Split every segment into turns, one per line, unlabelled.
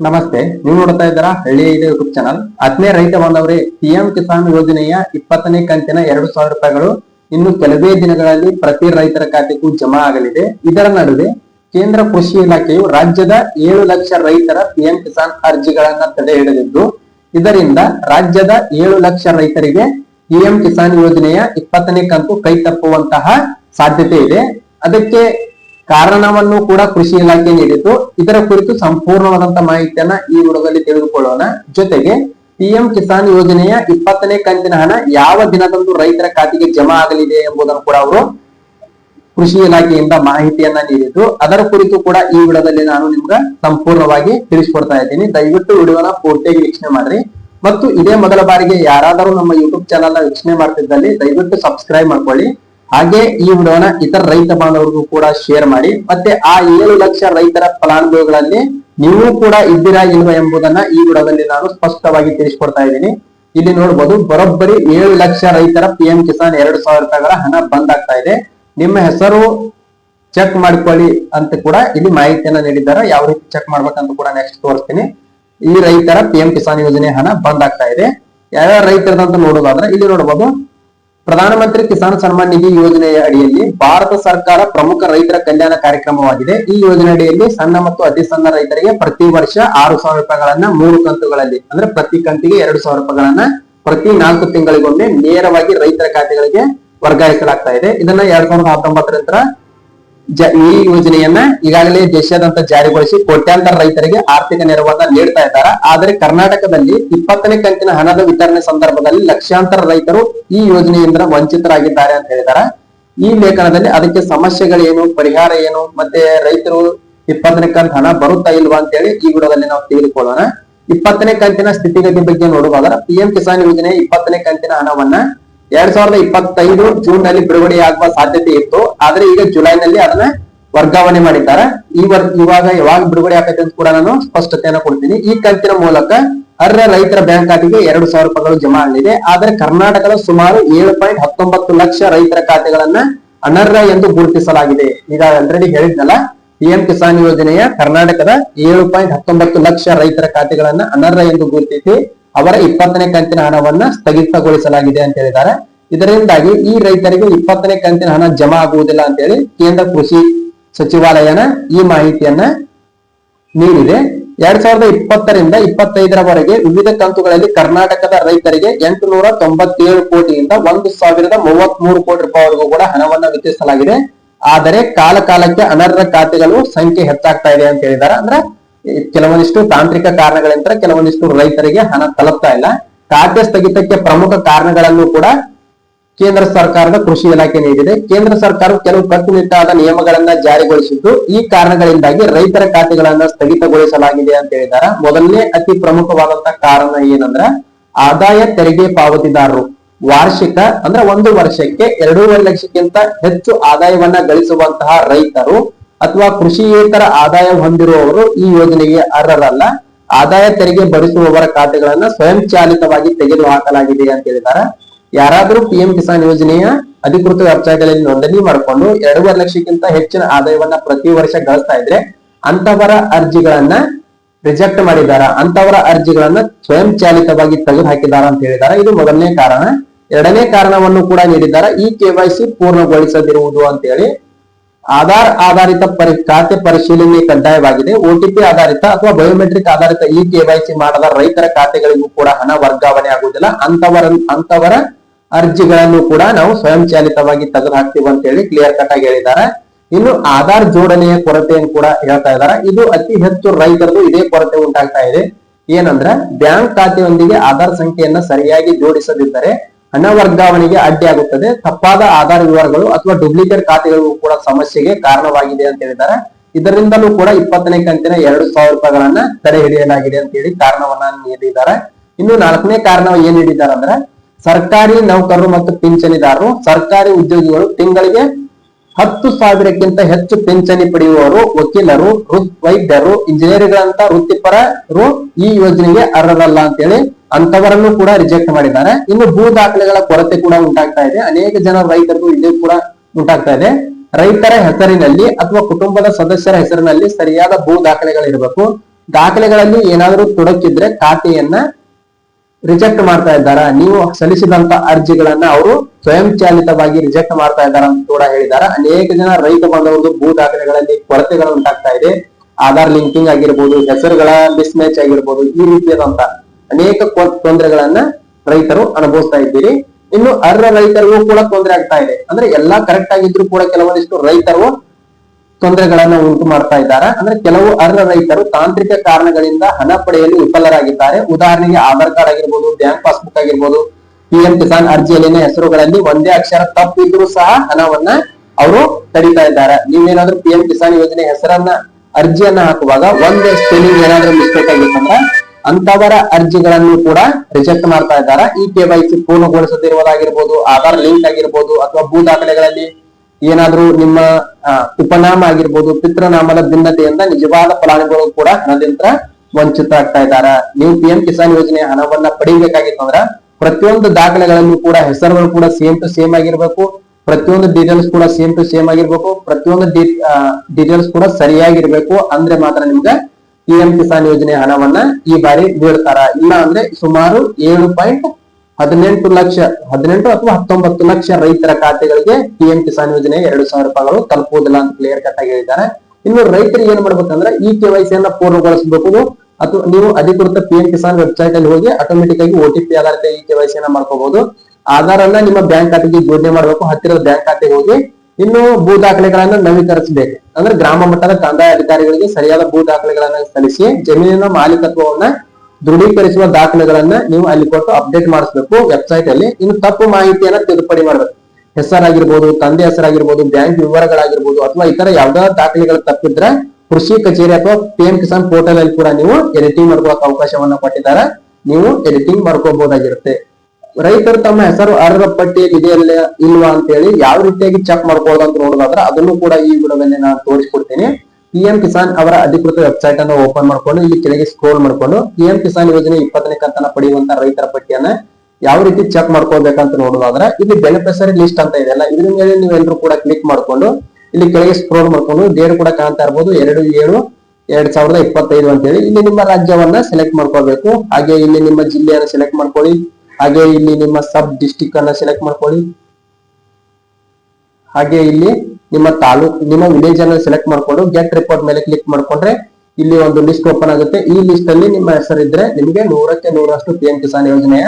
ನಮಸ್ತೆ, ನೀವು ನೋಡ್ತಾ ಇದ್ದೀರಾ ಹಳ್ಳಿ ಇದೆ ಯೂಟ್ಯೂಬ್ ಚಾನಲ್ ಆತ್ಮೀಯ ರೈತ ಬಾಂಧವರೇ ಪಿಎಂ ಕಿಸಾನ್ ಯೋಜನೆಯ ಇಪ್ಪತ್ತನೇ ಕಂತಿನ ಎರಡು ಸಾವಿರ ರೂಪಾಯಿಗಳು ಇನ್ನು ಕೆಲವೇ ದಿನಗಳಲ್ಲಿ ಪ್ರತಿ ರೈತರ ಖಾತೆಗೂ ಜಮಾ ಆಗಲಿದೆ. ಇದರ ನಡುವೆ ಕೇಂದ್ರ ಕೃಷಿ ಇಲಾಖೆಯು ರಾಜ್ಯದ ಏಳು ಲಕ್ಷ ರೈತರ ಪಿಎಂ ಕಿಸಾನ್ ಅರ್ಜಿಗಳನ್ನ ತಡೆ ಹಿಡಿದಿದ್ದು ಇದರಿಂದ ರಾಜ್ಯದ ಏಳು ಲಕ್ಷ ರೈತರಿಗೆ ಪಿಎಂ ಕಿಸಾನ್ ಯೋಜನೆಯ ಇಪ್ಪತ್ತನೇ ಕಂತು ಕೈ ತಪ್ಪುವಂತಹ ಸಾಧ್ಯತೆ ಇದೆ. ಅದಕ್ಕೆ ಕಾರಣವನ್ನು ಕೂಡ ಕೃಷಿ ಇಲಾಖೆ ನೀಡಿತು ಇದರ ಕುರಿತು ಸಂಪೂರ್ಣವಾದಂತ ಮಾಹಿತಿಯನ್ನ ಈ ವಿಡಿಯೋದಲ್ಲಿ ತಿಳಿದುಕೊಳ್ಳೋಣ. ಜೊತೆಗೆ ಪಿಎಂ ಕಿಸಾನ್ ಯೋಜನೆಯ ಇಪ್ಪತ್ತನೇ ಕಂತಿನ ಹಣ ಯಾವ ದಿನದಂದು ರೈತರ ಖಾತೆಗೆ ಜಮಾ ಆಗಲಿದೆ ಎಂಬುದನ್ನು ಕೂಡ ಅವರು ಕೃಷಿ ಇಲಾಖೆಯಿಂದ ಮಾಹಿತಿಯನ್ನ ನೀಡಿದ್ರು. ಅದರ ಕುರಿತು ಕೂಡ ಈ ವಿಡಿಯೋದಲ್ಲಿ ನಾನು ನಿಮ್ಗೆ ಸಂಪೂರ್ಣವಾಗಿ ತಿಳಿಸ್ಕೊಡ್ತಾ ಇದ್ದೀನಿ. ದಯವಿಟ್ಟು ವಿಡಿಯೋನ ಪೂರ್ತಿಯಾಗಿ ವೀಕ್ಷಣೆ ಮಾಡ್ರಿ. ಮತ್ತು ಇದೇ ಮೊದಲ ಬಾರಿಗೆ ಯಾರಾದರೂ ನಮ್ಮ ಯೂಟ್ಯೂಬ್ ಚಾನಲ್ನ ವೀಕ್ಷಣೆ ಮಾಡ್ತಿದ್ದಲ್ಲಿ ದಯವಿಟ್ಟು ಸಬ್ಸ್ಕ್ರೈಬ್ ಮಾಡ್ಕೊಳ್ಳಿ. ಹಾಗೆ ಈ ವಿಡಿಯೋನ ಇತರ ರೈತ ಬಾಂಧವರಿಗೂ ಕೂಡ ಶೇರ್ ಮಾಡಿ, ಮತ್ತೆ ಆ ಏಳು ಲಕ್ಷ ರೈತರ ಫಲಾನುಭವಿಗಳಲ್ಲಿ ನೀವು ಕೂಡ ಇದ್ದೀರಾ ಇಲ್ವಾ ಎಂಬುದನ್ನ ಈ ವಿಡಿಯೋದಲ್ಲಿ ನಾನು ಸ್ಪಷ್ಟವಾಗಿ ತಿಳಿಸ್ಕೊಡ್ತಾ ಇದ್ದೀನಿ. ಇಲ್ಲಿ ನೋಡಬಹುದು ಬರೋಬ್ಬರಿ ಏಳು ಲಕ್ಷ ರೈತರ ಪಿಎಂ ಕಿಸಾನ್ ಎರಡು ಸಾವಿರ ರೂಪಾಯಿಗಳ ಹಣ ಬಂದ್ ಆಗ್ತಾ ಇದೆ. ನಿಮ್ಮ ಹೆಸರು ಚೆಕ್ ಮಾಡ್ಕೊಳ್ಳಿ ಅಂತ ಕೂಡ ಇಲ್ಲಿ ಮಾಹಿತಿಯನ್ನ ನೀಡಿದ್ದಾರೆ. ಯಾವ ರೀತಿ ಚೆಕ್ ಮಾಡ್ಬೇಕಂತ ಕೂಡ ನೆಕ್ಸ್ಟ್ ತೋರಿಸ್ತೀನಿ. ಈ ರೈತರ ಪಿಎಂ ಕಿಸಾನ್ ಯೋಜನೆ ಹಣ ಬಂದ್ ಆಗ್ತಾ ಇದೆ. ಯಾವ್ಯಾವ ರೈತರದಂತ ನೋಡೋದಾದ್ರೆ, ಇಲ್ಲಿ ನೋಡಬಹುದು ಪ್ರಧಾನಮಂತ್ರಿ ಕಿಸಾನ್ ಸನ್ಮಾನ್ ನಿಧಿ ಯೋಜನೆಯ ಅಡಿಯಲ್ಲಿ ಭಾರತ ಸರ್ಕಾರ ಪ್ರಮುಖ ರೈತರ ಕಲ್ಯಾಣ ಕಾರ್ಯಕ್ರಮವಾಗಿದೆ. ಈ ಯೋಜನೆ ಅಡಿಯಲ್ಲಿ ಸಣ್ಣ ಮತ್ತು ಅತಿ ಸಣ್ಣ ರೈತರಿಗೆ ಪ್ರತಿ ವರ್ಷ ಆರು ಸಾವಿರ ರೂಪಾಯಿಗಳನ್ನ ಮೂರು ಕಂತುಗಳಲ್ಲಿ, ಅಂದ್ರೆ ಪ್ರತಿ ಕಂತಿಗೆ ಎರಡು ಸಾವಿರ ರೂಪಾಯಿಗಳನ್ನ ಪ್ರತಿ ನಾಲ್ಕು ತಿಂಗಳಿಗೊಮ್ಮೆ ನೇರವಾಗಿ ರೈತರ ಖಾತೆಗಳಿಗೆ ವರ್ಗಾಯಿಸಲಾಗ್ತಾ ಇದೆ. ಇದನ್ನ ಎರಡ್ ಸಾವಿರದ ಹತ್ತೊಂಬತ್ತರಿಂದ ಜ- ಈ ಯೋಜನೆಯನ್ನ ಈಗಾಗಲೇ ದೇಶಾದ್ಯಂತ ಜಾರಿಗೊಳಿಸಿ ಕೋಟ್ಯಾಂತರ ರೈತರಿಗೆ ಆರ್ಥಿಕ ನೆರವನ್ನ ನೀಡ್ತಾ ಇದ್ದಾರೆ. ಆದರೆ ಕರ್ನಾಟಕದಲ್ಲಿ ಇಪ್ಪತ್ತನೇ ಕಂತಿನ ಹಣದ ವಿತರಣೆ ಸಂದರ್ಭದಲ್ಲಿ ಲಕ್ಷಾಂತರ ರೈತರು ಈ ಯೋಜನೆಯಿಂದ ವಂಚಿತರಾಗಿದ್ದಾರೆ ಅಂತ ಹೇಳಿದ್ದಾರೆ. ಈ ಲೇಖನದಲ್ಲಿ ಅದಕ್ಕೆ ಸಮಸ್ಯೆಗಳೇನು, ಪರಿಹಾರ ಏನು, ಮತ್ತೆ ರೈತರು ಇಪ್ಪತ್ತನೇ ಕಂತ ಹಣ ಬರುತ್ತಾ ಇಲ್ವಾ ಅಂತ ಹೇಳಿ ಈ ವಿಡಿಯೋದಲ್ಲಿ ನಾವು ತಿಳಿದುಕೊಳ್ಳೋಣ. ಇಪ್ಪತ್ತನೇ ಕಂತಿನ ಸ್ಥಿತಿಗತಿ ಬಗ್ಗೆ ನೋಡುವಾಗ ಪಿಎಂ ಕಿಸಾನ್ ಯೋಜನೆ ಇಪ್ಪತ್ತನೇ ಕಂತಿನ ಹಣವನ್ನ ಎರಡ್ ಸಾವಿರದ ಇಪ್ಪತ್ತೈದು ಜೂನ್ನಲ್ಲಿ ಬಿಡುಗಡೆ ಆಗುವ ಸಾಧ್ಯತೆ ಇತ್ತು. ಆದ್ರೆ ಈಗ ಜುಲೈನಲ್ಲಿ ಅದನ್ನ ವರ್ಗಾವಣೆ ಮಾಡಿದ್ದಾರೆ. ಈ ವರ್, ಇವಾಗ ಯಾವಾಗ ಬಿಡುಗಡೆ ಆಗತ್ತೆ ಅಂತ ಕೂಡ ನಾನು ಸ್ಪಷ್ಟತೆಯನ್ನು ಕೊಡ್ತೀನಿ. ಈ ಕಂತಿನ ಮೂಲಕ ಅರ್ಹ ರೈತರ ಬ್ಯಾಂಕ್ ಖಾತೆಗೆ ಎರಡು ಸಾವಿರ ರೂಪಾಯಿಗಳು ಜಮಾ ಆಗಲಿದೆ. ಆದ್ರೆ ಕರ್ನಾಟಕದ ಸುಮಾರು ಏಳು ಪಾಯಿಂಟ್ ಹತ್ತೊಂಬತ್ತು ಲಕ್ಷ ರೈತರ ಖಾತೆಗಳನ್ನ ಅನರ್ಹ ಎಂದು ಗುರುತಿಸಲಾಗಿದೆ. ಈಗ ಆಲ್ರೆಡಿ ಹೇಳಿದ್ನಲ್ಲ, ಪಿಎಂ ಕಿಸಾನ್ ಯೋಜನೆಯ ಕರ್ನಾಟಕದ ಏಳು ಪಾಯಿಂಟ್ ಹತ್ತೊಂಬತ್ತು ಲಕ್ಷ ರೈತರ ಖಾತೆಗಳನ್ನ ಅನರ್ಹ ಎಂದು ಗುರುತಿಸಿ ಅವರ ಇಪ್ಪತ್ತನೇ ಕಂತಿನ ಹಣವನ್ನ ಸ್ಥಗಿತಗೊಳಿಸಲಾಗಿದೆ ಅಂತ ಹೇಳಿದ್ದಾರೆ. ಇದರಿಂದಾಗಿ ಈ ರೈತರಿಗೆ ಇಪ್ಪತ್ತನೇ ಕಂತಿನ ಹಣ ಜಮಾ ಆಗುವುದಿಲ್ಲ ಅಂತ ಹೇಳಿ ಕೇಂದ್ರ ಕೃಷಿ ಸಚಿವಾಲಯನ ಈ ಮಾಹಿತಿಯನ್ನ ನೀಡಿದೆ. ಎರಡ್ ಸಾವಿರದ ಇಪ್ಪತ್ತರಿಂದ ಇಪ್ಪತ್ತೈದರವರೆಗೆ ವಿವಿಧ ಕಂತುಗಳಲ್ಲಿ ಕರ್ನಾಟಕದ ರೈತರಿಗೆ ಎಂಟು ನೂರ ತೊಂಬತ್ತೇಳು ಕೋಟಿಯಿಂದ ಒಂದು ಸಾವಿರದ ಮೂವತ್ತ್ ಮೂರು ಕೋಟಿ ರೂಪಾಯಿವರೆಗೂ ಕೂಡ ಹಣವನ್ನ ವಿತರಿಸಲಾಗಿದೆ. ಆದರೆ ಕಾಲಕಾಲಕ್ಕೆ ಅನರ್ಹ ಖಾತೆಗಳು ಸಂಖ್ಯೆ ಹೆಚ್ಚಾಗ್ತಾ ಇದೆ ಅಂತ ಹೇಳಿದ್ದಾರೆ. ಅಂದ್ರೆ ಕೆಲವೊಂದಿಷ್ಟು ತಾಂತ್ರಿಕ ಕಾರಣಗಳಿಂದ ಕೆಲವೊಂದಿಷ್ಟು ರೈತರಿಗೆ ಹಣ ತಲುಪ್ತಾ ಇಲ್ಲ. ಖಾತೆ ಸ್ಥಗಿತಕ್ಕೆ ಪ್ರಮುಖ ಕಾರಣಗಳನ್ನು ಕೂಡ ಕೇಂದ್ರ ಸರ್ಕಾರದ ಕೃಷಿ ಇಲಾಖೆ ನೀಡಿದೆ. ಕೇಂದ್ರ ಸರ್ಕಾರ ಕೆಲವು ಕಟ್ಟುನಿಟ್ಟಾದ ನಿಯಮಗಳನ್ನ ಜಾರಿಗೊಳಿಸಿದ್ದು, ಈ ಕಾರಣಗಳಿಂದಾಗಿ ರೈತರ ಖಾತೆಗಳನ್ನ ಸ್ಥಗಿತಗೊಳಿಸಲಾಗಿದೆ ಅಂತ ಹೇಳಿದ್ದಾರೆ. ಮೊದಲನೇ ಅತಿ ಪ್ರಮುಖವಾದಂತಹ ಕಾರಣ ಏನಂದ್ರ, ಆದಾಯ ತೆರಿಗೆ ಪಾವತಿದಾರರು. ವಾರ್ಷಿಕ ಅಂದ್ರೆ ಒಂದು ವರ್ಷಕ್ಕೆ ಎರಡೂವರೆ ಲಕ್ಷಕ್ಕಿಂತ ಹೆಚ್ಚು ಆದಾಯವನ್ನ ಗಳಿಸುವಂತಹ ರೈತರು ಅಥವಾ ಕೃಷಿಯೇತರ ಆದಾಯ ಹೊಂದಿರುವವರು ಈ ಯೋಜನೆಗೆ ಅರ್ಹರಲ್ಲ. ಆದಾಯ ತೆರಿಗೆ ಭರಿಸುವವರ ಖಾತೆಗಳನ್ನ ಸ್ವಯಂಚಾಲಿತವಾಗಿ ತೆಗೆದು ಹಾಕಲಾಗಿದೆ ಅಂತ ಹೇಳಿದ್ದಾರೆ. ಯಾರಾದರೂ ಪಿಎಂ ಕಿಸಾನ್ ಯೋಜನೆಯ ಅಧಿಕೃತ ವೆಬ್ಸೈಟ್ಗಳಲ್ಲಿ ನೋಂದಣಿ ಮಾಡಿಕೊಂಡು ಎರಡೂವರೆ ಲಕ್ಷಕ್ಕಿಂತ ಹೆಚ್ಚಿನ ಆದಾಯವನ್ನ ಪ್ರತಿ ವರ್ಷ ಗಳಿಸ್ತಾ ಇದ್ರೆ ಅಂತವರ ಅರ್ಜಿಗಳನ್ನ ರಿಜೆಕ್ಟ್ ಮಾಡಿದಾರ ಅಂತವರ ಅರ್ಜಿಗಳನ್ನ ಸ್ವಯಂಚಾಲಿತವಾಗಿ ತೆಗೆದು ಹಾಕಿದಾರ ಅಂತ ಹೇಳಿದ್ದಾರೆ. ಇದು ಮೊದಲನೇ ಕಾರಣ. ಎರಡನೇ ಕಾರಣವನ್ನು ಕೂಡ ನೀಡಿದ್ದಾರೆ. ಈ ಕೆವೈಸಿ ಪೂರ್ಣಗೊಳಿಸದಿರುವುದು ಅಂತ ಹೇಳಿ ಆಧಾರ್ ಆಧಾರಿತ ಪರಿ ಖಾತೆ ಪರಿಶೀಲನೆ ಕಡ್ಡಾಯವಾಗಿದೆ. ಒಟಿಪಿ ಆಧಾರಿತ ಅಥವಾ ಬಯೋಮೆಟ್ರಿಕ್ ಆಧಾರಿತ ಈ ಕೆವೈಸಿ ಮಾಡದ ರೈತರ ಖಾತೆಗಳಿಗೂ ಕೂಡ ಹಣ ವರ್ಗಾವಣೆ ಆಗುವುದಿಲ್ಲ. ಅಂತವರ ಅಂತವರ ಅರ್ಜಿಗಳನ್ನು ಕೂಡ ನಾವು ಸ್ವಯಂಚಾಲಿತವಾಗಿ ತೆಗೆದು ಹಾಕ್ತೀವಿ ಅಂತ ಹೇಳಿ ಕ್ಲಿಯರ್ ಕಟ್ ಆಗಿ ಹೇಳಿದ್ದಾರೆ. ಇನ್ನು ಆಧಾರ್ ಜೋಡಣೆಯ ಕೊರತೆಯನ್ನು ಕೂಡ ಹೇಳ್ತಾ ಇದ್ದಾರೆ. ಇದು ಅತಿ ಹೆಚ್ಚು ರೈತರದು ಇದೇ ಕೊರತೆ ಉಂಟಾಗ್ತಾ ಇದೆ. ಏನಂದ್ರೆ, ಬ್ಯಾಂಕ್ ಖಾತೆಯೊಂದಿಗೆ ಆಧಾರ್ ಸಂಖ್ಯೆಯನ್ನ ಸರಿಯಾಗಿ ಜೋಡಿಸದಿದ್ದರೆ ಹಣ ವರ್ಗಾವಣೆಗೆ ಅಡ್ಡಿಯಾಗುತ್ತದೆ ತಪ್ಪಾದ ಆಧಾರ್ ವಿವರಗಳು ಅಥವಾ ಡೂಪ್ಲಿಕೇಟ್ ಖಾತೆಗಳಿಗೂ ಕೂಡ ಸಮಸ್ಯೆಗೆ ಕಾರಣವಾಗಿದೆ ಅಂತ ಹೇಳಿದ್ದಾರೆ. ಇದರಿಂದಲೂ ಕೂಡ ಇಪ್ಪತ್ತನೇ ಕಂತಿನ ಎರಡು ಸಾವಿರ ರೂಪಾಯಿಗಳನ್ನ ತಡೆ ಹಿಡಿಯಲಾಗಿದೆ ಅಂತ ಹೇಳಿ ಕಾರಣವನ್ನ ನೀಡಿದ್ದಾರೆ. ಇನ್ನು ನಾಲ್ಕನೇ ಕಾರಣ ಏನ್ ನೀಡಿದ್ದಾರೆ ಅಂದ್ರೆ, ಸರ್ಕಾರಿ ನೌಕರರು ಮತ್ತು ಪಿಂಚಣಿದಾರರು, ಸರ್ಕಾರಿ ಉದ್ಯೋಗಿಗಳು ತಿಂಗಳಿಗೆ ಹತ್ತು ಸಾವಿರಕ್ಕಿಂತ ಹೆಚ್ಚು ಪಿಂಚಣಿ ಪಡೆಯುವವರು, ವಕೀಲರು, ವೈದ್ಯರು, ಇಂಜಿನಿಯರ್ಗಳಂತ ವೃತ್ತಿಪರರು ಈ ಯೋಜನೆಗೆ ಅರ್ಹರಲ್ಲ ಅಂತೇಳಿ ಅಂತವರನ್ನು ಕೂಡ ರಿಜೆಕ್ಟ್ ಮಾಡಿದ್ದಾರೆ. ಇನ್ನು ಭೂ ದಾಖಲೆಗಳ ಕೊರತೆ ಕೂಡ ಉಂಟಾಗ್ತಾ ಇದೆ. ಅನೇಕ ಜನ ರೈತರಿಗೂ ಇಲ್ಲಿ ಕೂಡ ಉಂಟಾಗ್ತಾ ಇದೆ. ರೈತರ ಹೆಸರಿನಲ್ಲಿ ಅಥವಾ ಕುಟುಂಬದ ಸದಸ್ಯರ ಹೆಸರಿನಲ್ಲಿ ಸರಿಯಾದ ಭೂ ದಾಖಲೆಗಳಿರಬೇಕು ದಾಖಲೆಗಳಲ್ಲಿ ಏನಾದರೂ ತೊಡಕಿದ್ರೆ ಖಾತೆಯನ್ನ ರಿಜೆಕ್ಟ್ ಮಾಡ್ತಾ ಇದ್ದಾರ? ನೀವು ಸಲ್ಲಿಸಿದಂತ ಅರ್ಜಿಗಳನ್ನ ಅವರು ಸ್ವಯಂಚಾಲಿತವಾಗಿ ರಿಜೆಕ್ಟ್ ಮಾಡ್ತಾ ಇದ್ದಾರೆ ಅಂತ ಕೂಡ ಹೇಳಿದ್ದಾರೆ. ಅನೇಕ ಜನ ರೈತ ಬಂದವರು ಭೂ ದಾಖಲೆಗಳಲ್ಲಿ ಕೊರತೆಗಳು ಉಂಟಾಗ್ತಾ ಇದೆ. ಆಧಾರ್ ಲಿಂಕಿಂಗ್ ಆಗಿರ್ಬೋದು, ಹೆಸರುಗಳ ಮಿಸ್ಮ್ಯಾಚ್ ಆಗಿರ್ಬೋದು, ಈ ರೀತಿಯಾದಂತ ಅನೇಕ ತೊಂದರೆಗಳನ್ನ ರೈತರು ಅನುಭವಿಸ್ತಾ ಇದ್ದೀರಿ. ಇನ್ನು ಅರ್ಹ ರೈತರಿಗೂ ಕೂಡ ತೊಂದರೆ ಆಗ್ತಾ ಇದೆ. ಅಂದ್ರೆ ಎಲ್ಲಾ ಕರೆಕ್ಟ್ ಆಗಿದ್ರು ಕೂಡ ಕೆಲವೊಂದಿಷ್ಟು ರೈತರು ತೊಂದರೆಗಳನ್ನ ಉಂಟು ಮಾಡ್ತಾ ಇದ್ದಾರೆ. ಅಂದ್ರೆ ಕೆಲವು ಅರ್ಹ ರೈತರು ತಾಂತ್ರಿಕ ಕಾರಣಗಳಿಂದ ಹಣ ಪಡೆಯಲು ವಿಫಲರಾಗಿದ್ದಾರೆ. ಉದಾಹರಣೆಗೆ ಆಧಾರ್ ಕಾರ್ಡ್ ಆಗಿರ್ಬೋದು, ಬ್ಯಾಂಕ್ ಪಾಸ್ಬುಕ್ ಆಗಿರ್ಬೋದು ಪಿಎಂ ಕಿಸಾನ್ ಅರ್ಜಿಯಲ್ಲಿನ ಹೆಸರುಗಳಲ್ಲಿ ಒಂದೇ ಅಕ್ಷರ ತಪ್ಪಿದ್ರು ಸಹ ಹಣವನ್ನ ಅವರು ತಡಿತಾ ಇದ್ದಾರೆ. ನೀವೇನಾದ್ರೂ ಪಿಎಂ ಕಿಸಾನ್ ಯೋಜನೆ ಹೆಸರನ್ನ, ಅರ್ಜಿಯನ್ನ ಹಾಕುವಾಗ ಒಂದೇ ಸ್ಪೆಲ್ಲಿಂಗ್ ಏನಾದ್ರೂ ಮಿಸ್ಟೇಕ್ ಆಗಿತ್ತಂದ್ರ ಅಂತವರ ಅರ್ಜಿಗಳನ್ನು ಕೂಡ ರಿಜೆಕ್ಟ್ ಮಾಡ್ತಾ ಇದ್ದಾರೆ. ಈ ಕೆವೈಸಿ ಪೂರ್ಣಗೊಳಿಸದಿರುವುದಾಗಿರ್ಬೋದು, ಆಧಾರ್ ಲಿಂಕ್ ಆಗಿರ್ಬೋದು ಅಥವಾ ಭೂ ದಾಖಲೆಗಳಲ್ಲಿ ಏನಾದ್ರೂ ನಿಮ್ಮ ಉಪನಾಮ ಆಗಿರ್ಬೋದು, ಪಿತೃನಾಮದ ಭಿನ್ನತೆಯಿಂದ ನಿಜವಾದ ಫಲಾನುಭವಿಗಳು ಕೂಡ ಹಣದಿಂದ ವಂಚಿತರಾಗ್ತಾ ಇದ್ದಾರೆ. ನೀವು ಪಿಎಂ ಕಿಸಾನ್ ಯೋಜನೆ ಹಣವನ್ನ ಪಡೆಯಬೇಕಾಗಿತ್ತು ಅಂದ್ರೆ ಪ್ರತಿಯೊಂದು ದಾಖಲೆಗಳನ್ನು ಕೂಡ ಹೆಸರುಗಳು ಕೂಡ ಸೇಮ್ ಟು ಸೇಮ್ ಆಗಿರ್ಬೇಕು. ಪ್ರತಿಯೊಂದು ಡೀಟೇಲ್ಸ್ ಕೂಡ ಸೇಮ್ ಟು ಸೇಮ್ ಆಗಿರ್ಬೇಕು. ಪ್ರತಿಯೊಂದು ಡೀಟೇಲ್ಸ್ ಕೂಡ ಸರಿಯಾಗಿರ್ಬೇಕು. ಅಂದ್ರೆ ಮಾತ್ರ ನಿಮ್ಗೆ ಪಿಎಂ ಕಿಸಾನ್ ಯೋಜನೆ ಹಣವನ್ನ ಈ ಬಾರಿ ನೀಡ್ತಾರ? ಇಲ್ಲ ಅಂದ್ರೆ ಸುಮಾರು ಏಳು ಪಾಯಿಂಟ್ ಹದಿನೆಂಟು ಲಕ್ಷ, ಹದಿನೆಂಟು ಅಥವಾ ಹತ್ತೊಂಬತ್ತು ಲಕ್ಷ ರೈತರ ಖಾತೆಗಳಿಗೆ ಪಿಎಂ ಕಿಸಾನ್ ಯೋಜನೆ ಎರಡು ಸಾವಿರ ರೂಪಾಯಿಗಳು ತಲುಪುವುದಿಲ್ಲ ಅಂತ ಕ್ಲಿಯರ್ ಕಟ್ ಆಗಿ ಹೇಳಿದ್ದಾರೆ. ಇನ್ನು ರೈತರಿಗೆ ಏನ್ ಮಾಡ್ಬೇಕಂದ್ರೆ ಈ ಸಿಯನ್ನ ಪೂರ್ಣಗೊಳಿಸಬೇಕು. ಅಥವಾ ನೀವು ಅಧಿಕೃತ ಪಿಎಂ ಕಿಸಾನ್ ವೆಬ್ಸೈಟ್ ಅಲ್ಲಿ ಹೋಗಿ ಆಟೋಮೆಟಿಕ್ ಆಗಿ ಒಟಿಪಿ ಆಧಾರಿತ ಈ ಸಿಯನ್ನ ಮಾಡ್ಕೋಬಹುದು. ಆಧಾರ್ ನಿಮ್ಮ ಬ್ಯಾಂಕ್ ಖಾತೆಗೆ ಜೋಡಣೆ ಮಾಡಬೇಕು. ಹತ್ತಿರದ ಬ್ಯಾಂಕ್ ಖಾತೆಗೆ ಹೋಗಿ ಇನ್ನು ಭೂ ದಾಖಲೆಗಳನ್ನ ನವೀಕರಿಸಬೇಕು. ಅಂದ್ರೆ ಗ್ರಾಮ ಮಟ್ಟದ ಕಂದಾಯ ಅಧಿಕಾರಿಗಳಿಗೆ ಸರಿಯಾದ ಭೂ ದಾಖಲೆಗಳನ್ನ ಸಲ್ಲಿಸಿ ಜಮೀನಿನ ಮಾಲೀಕತ್ವವನ್ನ ದೃಢೀಕರಿಸುವ ದಾಖಲೆಗಳನ್ನ ನೀವು ಅಲ್ಲಿ ಕೊಟ್ಟು ಅಪ್ಡೇಟ್ ಮಾಡಿಸ್ಬೇಕು ವೆಬ್ಸೈಟ್ ಅಲ್ಲಿ. ಇನ್ನು ತಪ್ಪು ಮಾಹಿತಿಯನ್ನ ತಿದ್ದುಪಡಿ ಮಾಡ್ಬೇಕು. ಹೆಸರಾಗಿರ್ಬೋದು, ತಂದೆ ಹೆಸರಾಗಿರ್ಬೋದು, ಬ್ಯಾಂಕ್ ವಿವರಗಳಾಗಿರ್ಬೋದು ಅಥವಾ ಇತರ ಯಾವ್ದಾರ ದಾಖಲೆಗಳು ತಪ್ಪಿದ್ರೆ ಕೃಷಿ ಕಚೇರಿ ಅಥವಾ ಪಿಎಂ ಕಿಸಾನ್ ಪೋರ್ಟಲ್ ಅಲ್ಲಿ ಕೂಡ ನೀವು ಎಡಿಟಿಂಗ್ ಮಾಡ್ಕೊಳಕ್ ಅವಕಾಶವನ್ನ ಕೊಟ್ಟಿದ್ದಾರೆ. ನೀವು ಎಡಿಟಿಂಗ್ ಮಾಡ್ಕೋಬಹುದಾಗಿರುತ್ತೆ. ರೈತರು ತಮ್ಮ ಹೆಸರು ಅರ್ಹ ಪಟ್ಟಿಯಲ್ಲಿ ಇದೆಯಲ್ಲ ಇಲ್ವಾ ಅಂತ ಹೇಳಿ ಯಾವ ರೀತಿಯಾಗಿ ಚೆಕ್ ಮಾಡ್ಕೊಳ್ಳೋದು ಅಂತ ನೋಡೋದಾದ್ರೆ ಅದನ್ನು ಕೂಡ ಈ ವಿಡಿಯೋದಲ್ಲಿ ನಾನು ತೋರಿಸ್ಕೊಡ್ತೀನಿ. ಪಿಎಂ ಕಿಸಾನ್ ಅವರ ಅಧಿಕೃತ ವೆಬ್ಸೈಟ್ ಅನ್ನು ಓಪನ್ ಮಾಡ್ಕೊಂಡು ಇಲ್ಲಿ ಕೆಳಗೆ ಸ್ಕ್ರೋಲ್ ಮಾಡ್ಕೊಂಡು ಪಿಎಂ ಕಿಸಾನ್ ಯೋಜನೆ ಇಪ್ಪತ್ತನೇ ಕಂತನ ಪಡೆಯುವಂತ ರೈತರ ಪಟ್ಟಿಯನ್ನ ಯಾವ ರೀತಿ ಚೆಕ್ ಮಾಡ್ಕೊಳ್ಬೇಕಂತ ನೋಡೋದಾದ್ರೆ ಇಲ್ಲಿ ಬೆನಿಫಿಷರಿ ಲಿಸ್ಟ್ ಅಂತ ಇದೆಯಲ್ಲ ಇದ್ರ ಮೇಲೆ ನೀವೆಲ್ಲರೂ ಕೂಡ ಕ್ಲಿಕ್ ಮಾಡ್ಕೊಂಡು ಇಲ್ಲಿ ಕೆಳಗೆ ಸ್ಕ್ರೋಲ್ ಮಾಡ್ಕೊಂಡು ಡೇಟ್ ಕೂಡ ಕಾಣ್ತಾ ಇರ್ಬೋದು, ಎರಡು ಏಳು ಎರಡ್ ಸಾವಿರದ ಇಪ್ಪತ್ತೈದು ಅಂತ ಹೇಳಿ ಇಲ್ಲಿ ನಿಮ್ಮ ರಾಜ್ಯವನ್ನ ಸೆಲೆಕ್ಟ್ ಮಾಡ್ಕೋಬೇಕು ಹಾಗೆ ಇಲ್ಲಿ ನಿಮ್ಮ ಜಿಲ್ಲೆಯನ್ನ ಸೆಲೆಕ್ಟ್ ಮಾಡ್ಕೊಳ್ಳಿ. ಹಾಗೆ ಇಲ್ಲಿ ನಿಮ್ಮ ಸಬ್ ಡಿಸ್ಟಿಕ್ ಅನ್ನ ಸೆಲೆಕ್ಟ್ ಮಾಡ್ಕೊಳ್ಳಿ. ಹಾಗೆ ಇಲ್ಲಿ ನಿಮ್ಮ ತಾಲೂಕ್, ನಿಮ್ಮ ವಿಲೇಜ್ ಅನ್ನ ಸೆಲೆಕ್ಟ್ ಮಾಡ್ಕೊಂಡು ಗೆಟ್ ರಿಪೋರ್ಟ್ ಮೇಲೆ ಕ್ಲಿಕ್ ಮಾಡ್ಕೊಂಡ್ರೆ ಇಲ್ಲಿ ಒಂದು ಲಿಸ್ಟ್ ಓಪನ್ ಆಗುತ್ತೆ. ಈ ಲಿಸ್ಟ್ ಅಲ್ಲಿ ನಿಮ್ಮ ಹೆಸರಿದ್ರೆ ನಿಮಗೆ ನೂರಕ್ಕೆ ನೂರಷ್ಟು ಪಿ ಎಂ ಕಿಸಾನ್ ಯೋಜನೆಯ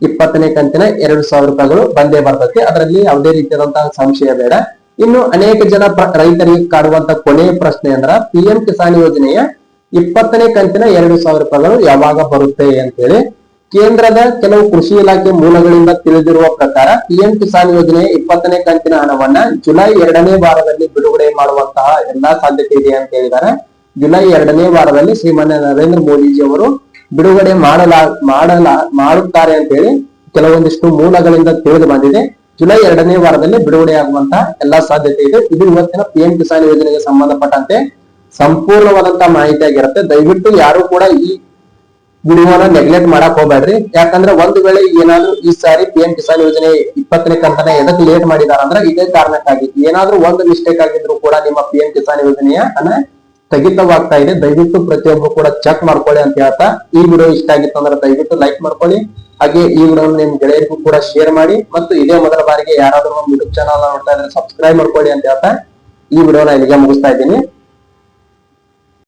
ಇಪ್ಪತ್ತನೇ ಕಂತಿನ ಎರಡು ಸಾವಿರ ರೂಪಾಯಿಗಳು ಬಂದೇ ಬರ್ತೈತಿ. ಅದರಲ್ಲಿ ಯಾವುದೇ ರೀತಿಯಾದಂತಹ ಸಂಶಯ ಬೇಡ. ಇನ್ನು ಅನೇಕ ಜನ ರೈತರಿಗೆ ಕಾಡುವಂತ ಕೊನೆಯ ಪ್ರಶ್ನೆ ಅಂದ್ರ ಪಿ ಎಂ ಕಿಸಾನ್ ಯೋಜನೆಯ ಇಪ್ಪತ್ತನೇ ಕಂತಿನ ಎರಡು ಸಾವಿರ ರೂಪಾಯಿಗಳು ಯಾವಾಗ ಬರುತ್ತೆ ಅಂತೇಳಿ. ಕೇಂದ್ರದ ಕೆಲವು ಕೃಷಿ ಇಲಾಖೆ ಮೂಲಗಳಿಂದ ತಿಳಿದಿರುವ ಪ್ರಕಾರ ಪಿಎಂ ಕಿಸಾನ್ ಯೋಜನೆ ಇಪ್ಪತ್ತನೇ ಕಂತಿನ ಹಣವನ್ನ ಜುಲೈ ಎರಡನೇ ವಾರದಲ್ಲಿ ಬಿಡುಗಡೆ ಮಾಡುವಂತಹ ಎಲ್ಲಾ ಸಾಧ್ಯತೆ ಇದೆ ಅಂತ ಹೇಳಿದ್ದಾರೆ. ಜುಲೈ ಎರಡನೇ ವಾರದಲ್ಲಿ ಶ್ರೀಮಾನ್ಯ ನರೇಂದ್ರ ಮೋದಿಜಿ ಅವರು ಬಿಡುಗಡೆ ಮಾಡಲ, ಮಾಡಲಾ, ಮಾಡುತ್ತಾರೆ ಅಂತ ಹೇಳಿ ಕೆಲವೊಂದಿಷ್ಟು ಮೂಲಗಳಿಂದ ತಿಳಿದು ಬಂದಿದೆ. ಜುಲೈ ಎರಡನೇ ವಾರದಲ್ಲಿ ಬಿಡುಗಡೆ ಆಗುವಂತಹ ಎಲ್ಲಾ ಸಾಧ್ಯತೆ ಇದೆ. ಇದು ಇವತ್ತಿನ ಪಿಎಂ ಕಿಸಾನ್ ಯೋಜನೆಗೆ ಸಂಬಂಧಪಟ್ಟಂತೆ ಸಂಪೂರ್ಣವಾದಂತಹ ಮಾಹಿತಿ ಆಗಿರುತ್ತೆ ದಯವಿಟ್ಟು ಯಾರು ಕೂಡ ಈ ವಿಡಿಯೋನ ನೆಗ್ಲೆಕ್ಟ್ ಮಾಡಕ್ ಹೋಗ್ಬೇಡ್ರಿ. ಯಾಕಂದ್ರೆ ಒಂದ್ ವೇಳೆ ಏನಾದ್ರು ಈ ಸಾರಿ ಪಿ ಎಂ ಕಿಸಾನ್ ಯೋಜನೆ ಇಪ್ಪತ್ತನೇ ಕಂತನ ಎದಕ್ ಲೇಟ್ ಮಾಡಿದಾರ ಅಂದ್ರೆ ಇದೇ ಕಾರಣಕ್ಕಾಗಿ. ಏನಾದ್ರೂ ಒಂದು ಮಿಸ್ಟೇಕ್ ಆಗಿದ್ರು ಕೂಡ ನಿಮ್ಮ ಪಿ ಎಂ ಕಿಸಾನ್ ಯೋಜನೆಯ ಹಣ ಸ್ಥಗಿತವಾಗ್ತಾ ಇದೆ. ದಯವಿಟ್ಟು ಪ್ರತಿಯೊಬ್ಬರು ಕೂಡ ಚೆಕ್ ಮಾಡ್ಕೊಳ್ಳಿ ಅಂತ ಹೇಳ್ತಾ ಈ ವಿಡಿಯೋ ಇಷ್ಟ ಆಗಿತ್ತು ಅಂದ್ರೆ ದಯವಿಟ್ಟು ಲೈಕ್ ಮಾಡ್ಕೊಳ್ಳಿ. ಹಾಗೆ ಈ ವಿಡಿಯೋ ನಿಮ್ ಗೆಳೆಯರಿಗೂ ಕೂಡ ಶೇರ್ ಮಾಡಿ ಮತ್ತು ಇದೇ ಮೊದಲ ಬಾರಿಗೆ ಯಾರಾದ್ರೂ ನಮ್ಮ ಯೂಟ್ಯೂಬ್ ಚಾನಲ್ ನೋಡ್ತಾ ಇದ್ರೆ ಸಬ್ಸ್ಕ್ರೈಬ್ ಮಾಡ್ಕೊಳ್ಳಿ ಅಂತ ಹೇಳ್ತಾ ಈ ವಿಡಿಯೋನ ಇಲ್ಲಿಗೆ ಮುಗಿಸ್ತಾ ಇದ್ದೀನಿ.